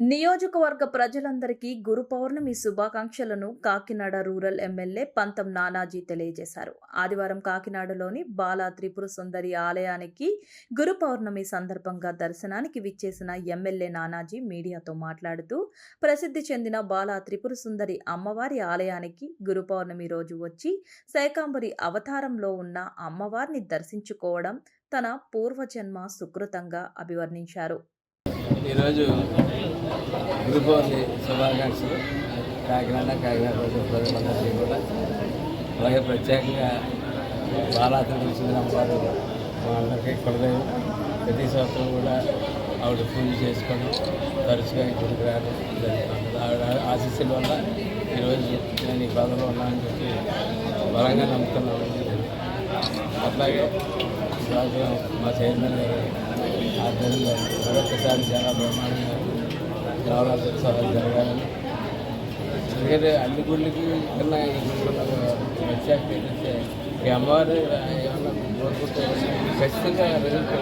నియోజకవర్గ ప్రజలందరికీ గురు పౌర్ణమి శుభాకాంక్షలను కాకినాడ రూరల్ ఎమ్మెల్యే పంతం నానాజీ తెలియజేశారు. ఆదివారం కాకినాడలోని బాలా త్రిపుర సుందరి ఆలయానికి గురు పౌర్ణమి సందర్భంగా దర్శనానికి విచ్చేసిన ఎమ్మెల్యే నానాజీ మీడియాతో మాట్లాడుతూ ప్రసిద్ధి చెందిన బాలా త్రిపుర సుందరి అమ్మవారి ఆలయానికి గురు పౌర్ణమి రోజు వచ్చి శేకాంబరి అవతారంలో ఉన్న అమ్మవారిని దర్శించుకోవడం తన పూర్వజన్మ సుకృతంగా అభివర్ణించారు. ఈరోజు గురు పౌర్ణమి శుభాకాంక్షలు కాకినాడ కాకినాడ ప్రజల ప్రజలందరికీ కూడా. అలాగే ప్రత్యేకంగా బాలాత్రికి చెందిన అమ్మవారు వాళ్ళకి అందరికీ కులదైవం ప్రతి సంవత్సరం కూడా ఆవిడ పూజ చేసుకోవడం తరచుగా ఈ గుడికి రావడం జరుగుతుంది. ఆవిడ ఆశీస్సుల వల్ల ఈరోజు నేను ఈ బాధలో ఉన్నానని చెప్పి బలంగా నమ్ముతున్నాను. అట్లాగే ఈ మా చైర్మన్ గారు ఆధ్వర్యంలో మరొకసారి చాలా బ్రహ్మాండంగా నవరాత్రి జరగాలని. ఎందుకంటే అన్ని గుళ్ళకి కన్నా ఈ ప్రత్యేకత ఏంటంటే ఈ అమ్మవారు ఏమన్నా కోరుకుంటే ఖచ్చితంగా రిజల్ట్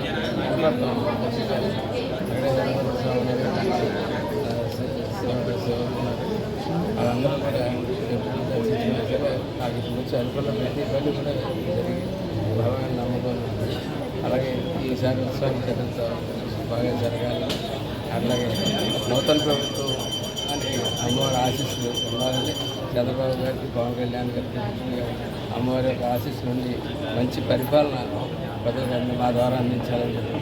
వాళ్ళందరూ కూడా దర్శించినా సరే నాకు ఇప్పుడు వచ్చి అనుకున్న ప్రతి పని కూడా జరిగింది. భగవాన్ నమ్మకం అలాగే ఈసారి ఉత్సాహం జరుగుతా బాగా జరగాలి అట్లాగే నూతన ప్రభుత్వం అమ్మవారి ఆశీస్సులు ఉండాలని చంద్రబాబు గారికి పవన్ కళ్యాణ్ గారికి అమ్మవారి యొక్క ఆశీస్సులు ఉండి మంచి పరిపాలన ప్రజలకు మా ద్వారా అందించాలని చెప్పి